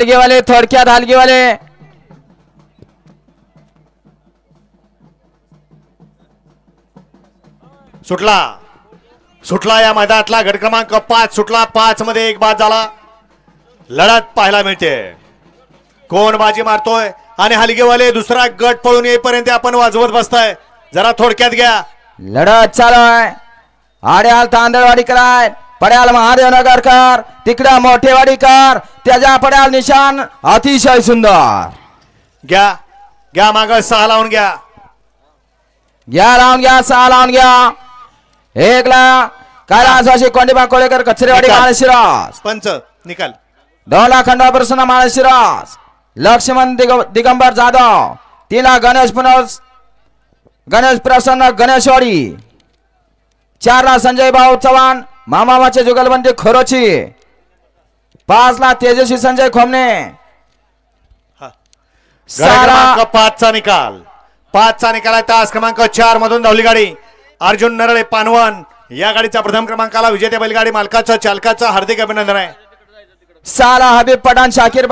हलगेवाले थोडक्यात हलगेवाले सुटला. सुटला या मैदानातला गट क्रमांक पाच. सुटला पाच मध्ये एक बाद झाला. लढत पाहायला मिळते. कोण बाजी मारतोय आणि हलगेवाले दुसरा गट पळून येईपर्यंत आपण वाजवत बसताय. जरा थोडक्यात घ्या. लढत चालू आहे. आड्याल तांदळवाडीकर पड्याल महादेव नगरकर तिकडं मोठेवाडीकर त्याच्या पड्याल निशान अतिशय सुंदर. घ्या घ्या माग सहा लावून घ्या. घ्या लावून घ्या सहा लावून घ्या. एकला कैलासवासी कोंडीबा कोळेकर कचरेवाडी. माळशिरास. पंच निकाल. दोला खंडा प्रसन्न माळशिरास. लक्ष्मण दिग दिगंबर जाधव. तिला गणेश पुनर्स गणेश प्रसन्न गणेशवाडी चारला संजय भाऊ चव्हाण मामामाचे जुगलबंदी खरोची. पाचला तेजस्वी संजय खोमने क्रमांक पाचचा निकाल. पाचचा निकाल आहे तास क्रमांक चार मधून धावली गाडी. अर्जुन नरळे पानवन या गाडीचा प्रथम क्रमांकाला विजेत्या बैलगाडी मालकाचं चालकाचं हार्दिक अभिनंदन आहे. सहाला हबीब पठाण शाकीर